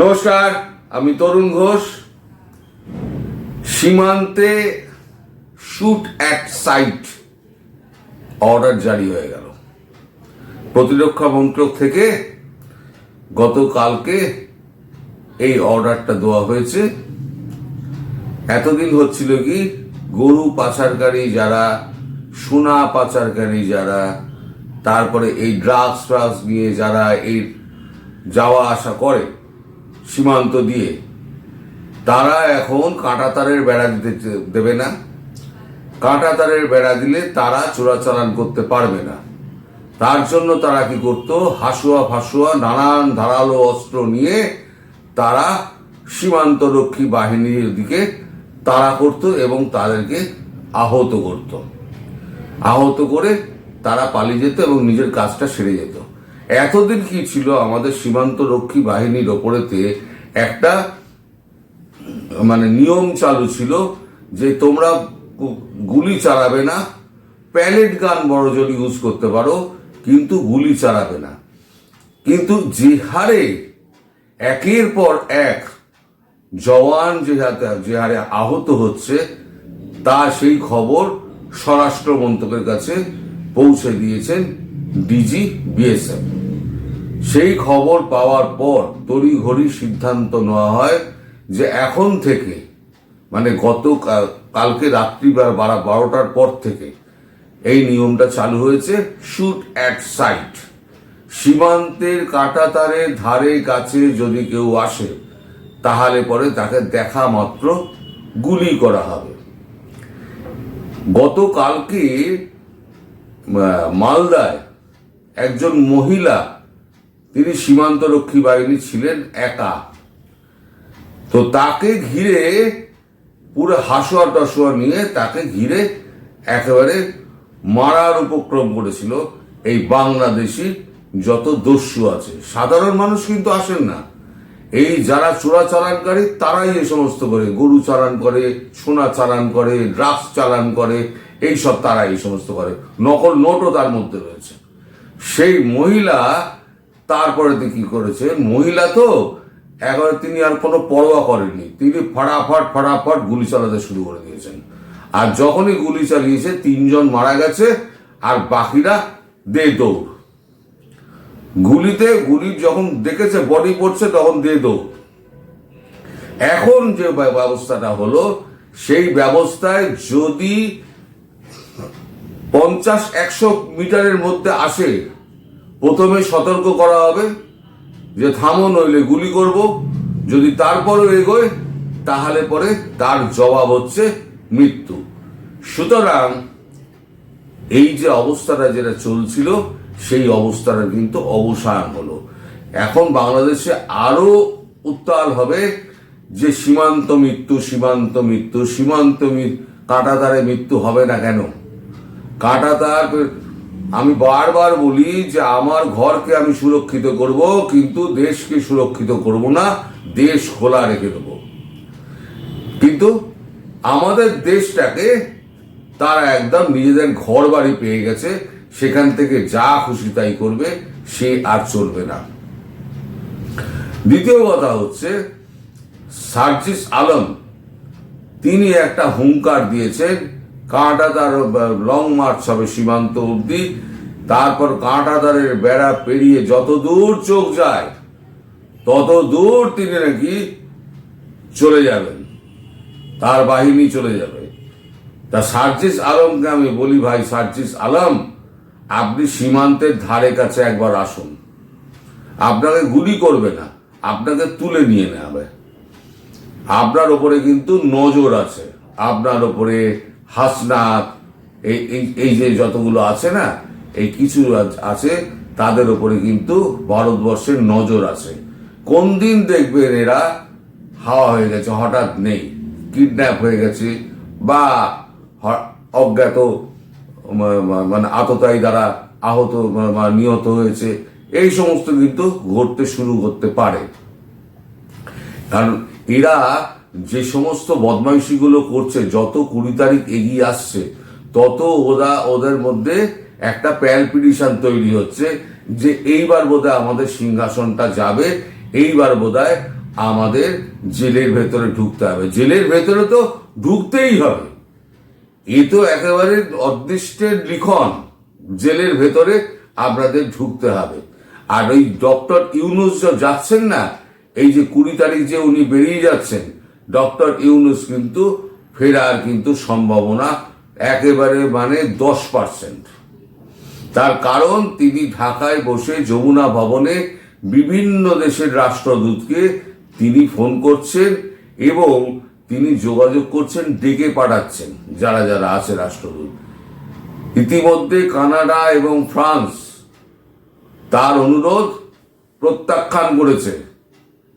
নমস্কার, আমি তরুণ ঘোষ। সীমান্তে শুট অ্যাট সাইট অর্ডার জারি হয়ে গেল। প্রতিরক্ষা মন্ত্রক থেকে গতকালকে এই অর্ডারটা দেওয়া হয়েছে। এতদিন হচ্ছিল কি, গরু পাচারকারী যারা, সোনা পাচারকারী যারা, তারপরে এই ড্রাগস ট্রাগস নিয়ে যারা এই যাওয়া আসা করে সীমান্ত দিয়ে। তারা এখন কাঁটাতারের বেড়া দিতে দেবে না। কাঁটাতারের বেড়া দিলে তারা চোরাচালান করতে পারবে না। তার জন্য তারা কি করত? হাসুয়া ফাসুয়া, নানান ধারালো অস্ত্র নিয়ে তারা সীমান্তরক্ষী বাহিনীর দিকে তাড়া করত এবং তাদেরকে আহত করত। আহত করে তারা পালিয়ে যেত এবং নিজের কাজটা সেরে যেত। এতদিন কি ছিল আমাদের সীমান্ত রক্ষী বাহিনীর ওপরেতে একটা মানে নিয়ম চালু ছিল যে তোমরা গুলি চালাবে না, প্যালেট গান বড় জোর ইউজ করতে পারো, কিন্তু গুলি চালাবে না। কিন্তু যে হারে একের পর এক জওয়ান যে হাতে- যে হারে আহত হচ্ছে, তা সেই খবর স্বরাষ্ট্র মন্ত্রকের কাছে পৌঁছে দিয়েছেন ডিজি বিএসএফ। সেই খবর পাওয়ার পর তড়িঘড়ি সিদ্ধান্ত নেওয়া হয় যে এখন থেকে মানে গত কালকে রাত্রি বারা বারোটার পর থেকে এই নিয়মটা চালু হয়েছে শুট অ্যাট সাইট সীমান্তের কাঁটাতারের ধারে কাছে যদি কেউ আসে, তাহলে পরে তাকে দেখা মাত্র গুলি করা হবে। গতকালকে মালদায় একজন মহিলা তিনি সীমান্তরক্ষী বাহিনী ছিলেন একা। তো তাকে ঘিরে পুরো হাসুয়া টাসুয়া নিয়ে তাকে ঘিরে একেবারে মারার উপক্রম করেছিল এই বাংলাদেশি যত দস্যু আছে। সাধারণ মানুষ কিন্তু আসেন না। এই যারা চোরা চালানকারী, তারাই এ সমস্ত করে। গরু চালান করে, সোনা চালান করে, ড্রাগস চালান করে এই সব তারা এই সমস্ত করে। নকল নোটও তার মধ্যে রয়েছে। সেই মহিলা তারপরে তো কি করেছে? মহিলা তো একবারে তিনি আর কোনো পরোয়া করেননি। তিনি ফাটাফাট, ফটাফট গুলি চালাতে শুরু করে দিয়েছেন। আর যখনই গুলি চালিয়েছে, তিনজন মারা গেছে, আর বাকিরা দে দৌড়। গুলিতে, গুলি যখন দেখেছে বডি পড়ছে, তখন দে দৌড়। এখন যে ব্যবস্থাটা হলো, সেই ব্যবস্থায় যদি পঞ্চাশ, একশো মিটারের মধ্যে আসে প্রথমে সতর্ক করা হবে যে থামো, নইলে গুলি করব। যদি তারপরও এগোয়, তাহলে পরে তার জবাব হচ্ছে মৃত্যু। সুতরাং এই যে অবস্থাটা যেটা চলছিল, সেই অবস্থাটা কিন্তু অবসান হলো। এখন বাংলাদেশে আরও উত্তাল হবে যে সীমান্ত মৃত্যু সীমান্ত মৃত্যু, সীমান্ত কাঁটাতারে মৃত্যু হবে না কেন? কাঁটাতার আমি বারবার বলি যে আমার ঘরকে আমি সুরক্ষিত করব, কিন্তু দেশকে সুরক্ষিত করব না, দেশ খোলা রেখে দেবো। কিন্তু আমাদের দেশটাকে তারা একদম নিজেদের ঘর বাড়ি পেয়ে গেছে, সেখান থেকে যা খুশি তাই করবে, সে আর চলবে না। দ্বিতীয় কথা হচ্ছে, সার্জিস আলম, তিনি একটা হুঙ্কার দিয়েছেন কাঁটাদার লং মার্চ হবে সীমান্ত অবধি। তারপর কাঁটাদারের বেড়া পেরিয়ে যত দূর চোখ যায়, তত দূর তিনি নাকি চলে যাবেন। তার বাহিনী চলে যাবে। তা সার্জিস আলমকে আমি বলি ভাই সার্জিস আলম, আপনি সীমান্তের ধারে কাছে একবার আসুন। আপনাকে গুলি করবে না, আপনাকে তুলে নিয়ে নেবে। আপনার ওপরে কিন্তু নজর আছে। আপনার ওপরে হাসনাত এই, এই- যে যতগুলো আছে না, এই কিছু আছে, তাদের ওপরে কিন্তু ভারতবর্ষের নজর আছে। কোন দিন দেখবেন এরা হাওয়া হয়ে গেছে, হঠাৎ নেই কিডন্যাপ হয়ে গেছে, বা অজ্ঞাত মানে আততায়ী দ্বারা আহত নিহত হয়েছে, এই সমস্ত কিন্তু ঘটতে শুরু করতে পারে। কারণ এরা যে সমস্ত বদমাইশিগুলো করছে, যত কুড়ি তারিখ এগিয়ে আসছে, তত ওরা ওদের মধ্যে একটা প্যালপিটিশন তৈরি হচ্ছে যে এইবার বোধহয় আমাদের সিংহাসনটা যাবে, এইবার বোধহয় আমাদের জেলের ভেতরে ঢুকতে হবে। জেলের ভেতরে তো ঢুকতেই হবে। এ তো একেবারে অদৃষ্টের লিখন, জেলের ভেতরে আপনাদের ঢুকতে হবে। আর ওই ডক্টর ইউনুস যাচ্ছেন না, এই যে কুড়ি তারিখ যে উনি বেরিয়ে যাচ্ছেন ডক্টর ইউনুস কিন্তু ফেরার কিন্তু সম্ভাবনা একেবারে মানে দশ পার্সেন্ট তার কারণ তিনি ঢাকায় বসে যমুনা ভবনে বিভিন্ন দেশের রাষ্ট্রদূতকে তিনি ফোন করছেন এবং তিনি যোগাযোগ করছেন, ডেকে পাঠাচ্ছেন যারা যারা আছে রাষ্ট্রদূত। ইতিমধ্যে কানাডা এবং ফ্রান্স তার অনুরোধ প্রত্যাখ্যান করেছে।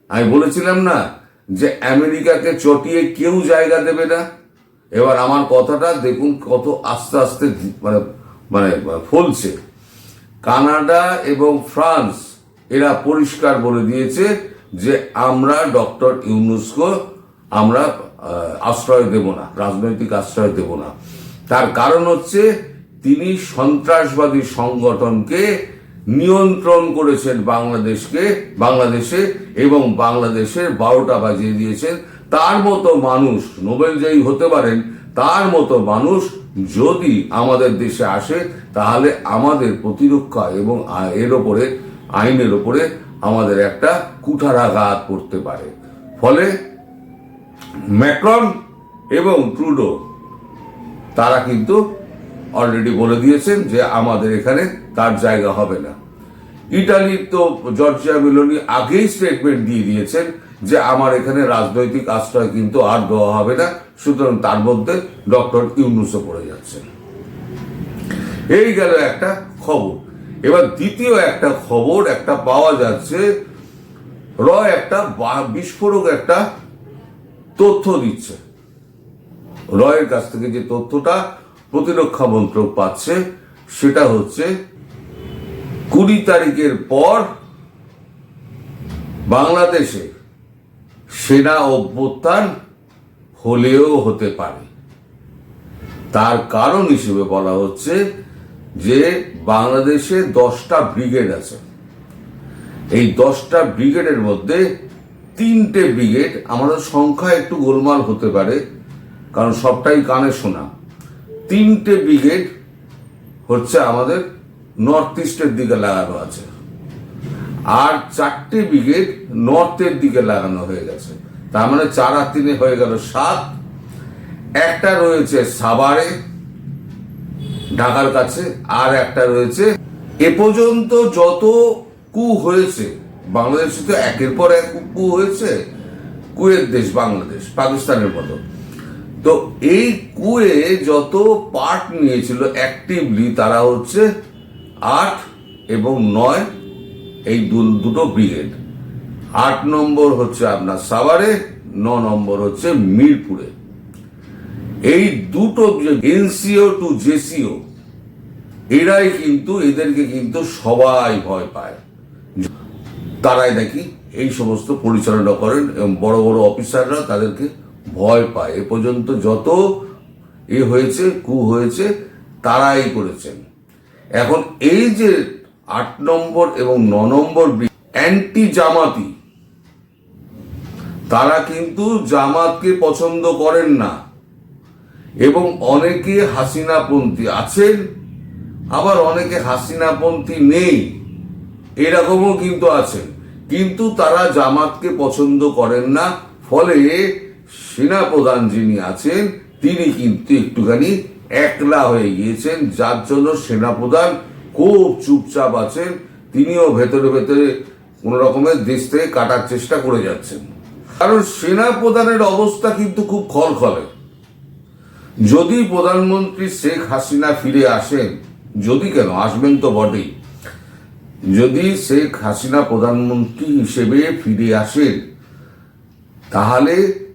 আমি বলেছিলাম না যে আমেরিকাকে চটিয়ে কেউ জায়গা দেবে না? এবার আমার কথাটা দেখুন কত আস্তে আস্তে মানে মানে ফলছে। কানাডা এবং ফ্রান্স এরা পরিষ্কার বলে দিয়েছে যে আমরা ডক্টর ইউনুসকে আমরা আশ্রয় দেব না, রাজনৈতিক আশ্রয় দেব না। তার কারণ হচ্ছে তিনি সন্ত্রাসবাদী সংগঠনকে নিয়ন্ত্রণ করেছেন বাংলাদেশকে, বাংলাদেশে এবং বাংলাদেশের বারোটা বাজিয়ে দিয়েছেন। তার মতো মানুষ নোবেলজয়ী হতে পারেন, তার মতো মানুষ যদি আমাদের দেশে আসে, তাহলে আমাদের প্রতিরক্ষা এবং এর ওপরে, আইনের ওপরে আমাদের একটা কুঠারাঘাত করতে পারে। ফলে ম্যাক্রন এবং ট্রুডো, তারা কিন্তু অলরেডি বলে দিয়েছেন যে আমাদের এখানে তার জায়গা হবে না। ইটালির তো জর্জিয়া মেলোনি আগেই স্টেটমেন্ট দিয়ে দিয়েছেন যে আমার এখানে রাজনৈতিক আশ্রয় কিন্তু আর দেওয়া হবে না, সুতরাং তার মধ্যে ডক্টর ইউনুসও পড়ে যাচ্ছেন। এই গেল একটা খবর। এবার দ্বিতীয় একটা খবর একটা পাওয়া যাচ্ছে, র একটা বিস্ফোরক একটা তথ্য দিচ্ছে। রয়ের কাছ থেকে যে তথ্যটা প্রতিরক্ষা মন্ত্রক পাচ্ছে, সেটা হচ্ছে কুড়ি তারিখের পর বাংলাদেশে সেনা অভ্যুত্থান হলেও হতে পারে। তার কারণ হিসেবে বলা হচ্ছে যে বাংলাদেশে দশটা ব্রিগেড আছে। এই দশটা ব্রিগেডের মধ্যে তিনটে ব্রিগেড আমাদের সংখ্যা একটু গোলমাল হতে পারে, কারণ সবটাই কানে শোনা। তিনটে ব্রিগেড হচ্ছে আমাদের নর্থ ইস্টের দিকে লাগানো আছে। আর চারটে ব্রিগেড নর্থের দিকে লাগানো হয়ে গেছে। তার মানে চার আর তিনে হয়ে গেল সাত। একটা রয়েছে সাভারে, ঢাকার কাছে, আর একটা রয়েছে এ পর্যন্ত যত কু হয়েছে, বাংলাদেশে তো একের পর এক কু হয়েছে কুয়ের দেশ, বাংলাদেশ, পাকিস্তানের মতো। তো এই কুয়ে যত পার্ট নিয়েছিল অ্যাক্টিভলি তারা হচ্ছে আট এবং নয়, এই দুটো ব্রিগেড আট নম্বর হচ্ছে আপনার সাভারে, ন নম্বর হচ্ছে মিরপুরে। এই দুটো এনসিও টু জেসিও, এরাই কিন্তু এদেরকে কিন্তু সবাই ভয় পায়। তারাই নাকি এই সমস্ত পরিচালনা করেন এবং বড় বড় অফিসাররা তাদেরকে ভয় পায়। এ পর্যন্ত যত এ হয়েছে, কু হয়েছে, তারাই করেছেন। এখন এই যে আট নম্বর এবং ন নম্বর অ্যান্টি জামাতি তারা কিন্তু জামাতকে পছন্দ করেন না। এবং অনেকে হাসিনাপন্থী আছেন, আবার অনেকে হাসিনাপন্থী নেই। এরকমও কিন্তু আছেন। কিন্তু তারা জামাতকে পছন্দ করেন না। ফলে সেনাপ্রধান যিনি আছেন, তিনি কিন্তু একটুখানি একলা হয়ে গিয়েছেন। যার জন্য সেনাপ্রধান খুব চুপচাপ আছেন। তিনিও ভেতরে ভেতরে কোন রকমের দেশ থেকে কাটার চেষ্টা করে যাচ্ছেন। কারণ সেনাপ্রধানের অবস্থা কিন্তু খুব খলখলে। যদি প্রধানমন্ত্রী শেখ হাসিনা ফিরে আসেন, যদি কেন? আসবেন তো বটেই। যদি শেখ হাসিনা প্রধানমন্ত্রী হিসেবে ফিরে আসেন, তাহলে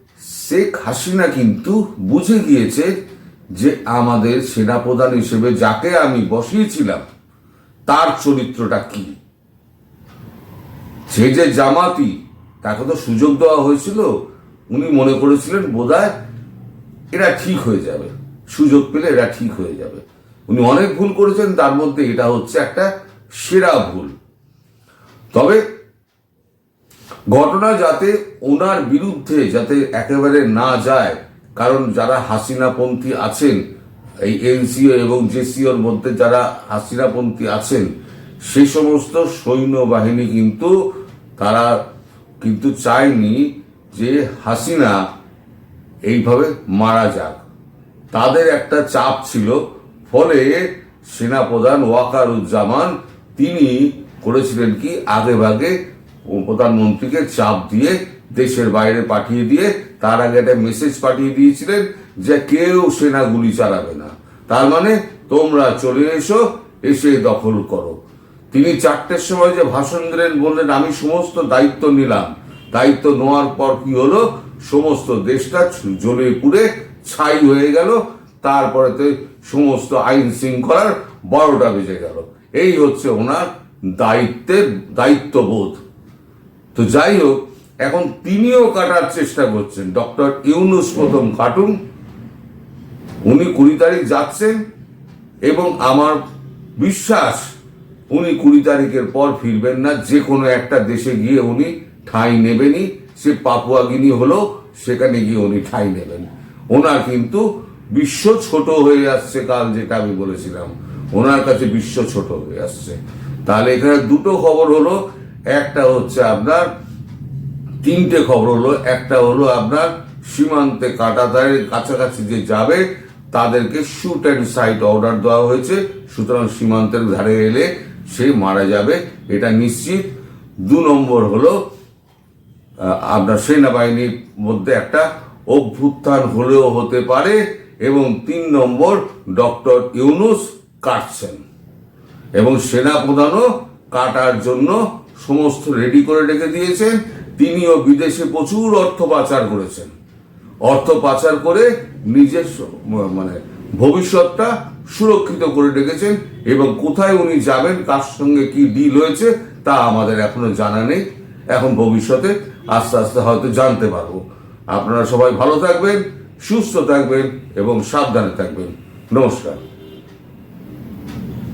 শেখ হাসিনা কিন্তু বুঝে গিয়েছে যে আমাদের সেনাপ্রধান হিসেবে যাকে আমি বসিয়েছিলাম, তার চরিত্রটা কি? সে যে জামাতি, তাকে তো সুযোগ দেওয়া হয়েছিল। উনি মনে করেছিলেন বোধহয় এরা ঠিক হয়ে যাবে। সুযোগ পেলে এরা ঠিক হয়ে যাবে। উনি অনেক ভুল করেছেন, তার মধ্যে এটা হচ্ছে একটা সেরা ভুল। তবে ঘটনা যাতে ওনার বিরুদ্ধে যাতে একেবারে না যায়, কারণ যারা হাসিনাপন্থী আছেন, এই এনসিও এবং জেসিওর মধ্যে যারা হাসিনাপন্থী আছেন, সে সমস্ত সৈন্যবাহিনী কিন্তু তারা কিন্তু চায়নি যে হাসিনা এইভাবে মারা যাক। তাদের একটা চাপ ছিল, ফলে সেনাপ্রধান ওয়াকারুজ্জামান তিনি করেছিলেন কি, আগে ভাগে প্রধানমন্ত্রীকে চাপ দিয়ে দেশের বাইরে পাঠিয়ে দিয়ে তার আগে একটা মেসেজ পাঠিয়ে দিয়েছিলেন যে কেউ সেনা গুলি চালাবে না। তার মানে তোমরা চলে এসো, এসে দখল করো। তিনি চারটের সময় যে ভাষণ দিলেন, বললেন, আমি সমস্ত দায়িত্ব নিলাম। দায়িত্ব নেওয়ার পর কি হলো? সমস্ত দেশটা জ্বলে পুড়ে ছাই হয়ে গেল। তারপরে তো সমস্ত আইন শৃঙ্খলার বড়টা বেজে গেল। এই হচ্ছে ওনার দায়িত্বের দায়িত্ববোধ। তো যাই হোক এখন তিনিও কাটার চেষ্টা করছেন। ডক্টর ইউনুস প্রথম কাটুন, উনি কুড়ি তারিখ যাচ্ছেন এবং আমার বিশ্বাস উনি কুড়ি তারিখের পর ফিরবেন না যে কোনো একটা দেশে গিয়ে উনি ঠাঁই নেবেনই। সে পাপুয়া গিনি হলো, সেখানে গিয়ে উনি ঠাঁই নেবেন। ওনার কিন্তু বিশ্ব ছোট হয়ে আসছে কাল, যেটা আমি বলেছিলাম। ওনার কাছে বিশ্ব ছোট হয়ে আসছে। তাহলে এখানে দুটো খবর হলো, একটা হচ্ছে আপনার তিনটে খবর হলো, একটা হলো আপনার সীমান্তে কাটাতারের কাছাকাছি যে যাবে, তাদেরকে শুট অ্যান্ড সাইট অর্ডার দেওয়া হয়েছে। সুতরাং সীমান্তের ধারে এলে সে মারা যাবে, এটা নিশ্চিত। দু নম্বর হলো আপনার সেনাবাহিনীর মধ্যে একটা অভ্যুত্থান হলেও হতে পারে, এবং তিন নম্বর ডক্টর ইউনুস কাটছেন, এবং সেনা প্রধানও কাটার জন্য সমস্ত রেডি করে রেখে দিয়েছেন। তিনিও বিদেশে প্রচুর অর্থ পাচার করেছেন। অর্থ পাচার করে নিজের মানে ভবিষ্যৎটা সুরক্ষিত করে রেখেছেন এবং কোথায় উনি যাবেন, কার সঙ্গে কি ডিল হয়েছে, তা আমাদের এখনও জানা নেই। এখন ভবিষ্যতে আস্তে আস্তে হয়তো জানতে পারব। আপনারা সবাই ভালো থাকবেন, সুস্থ থাকবেন এবং সাবধানে থাকবেন। নমস্কার।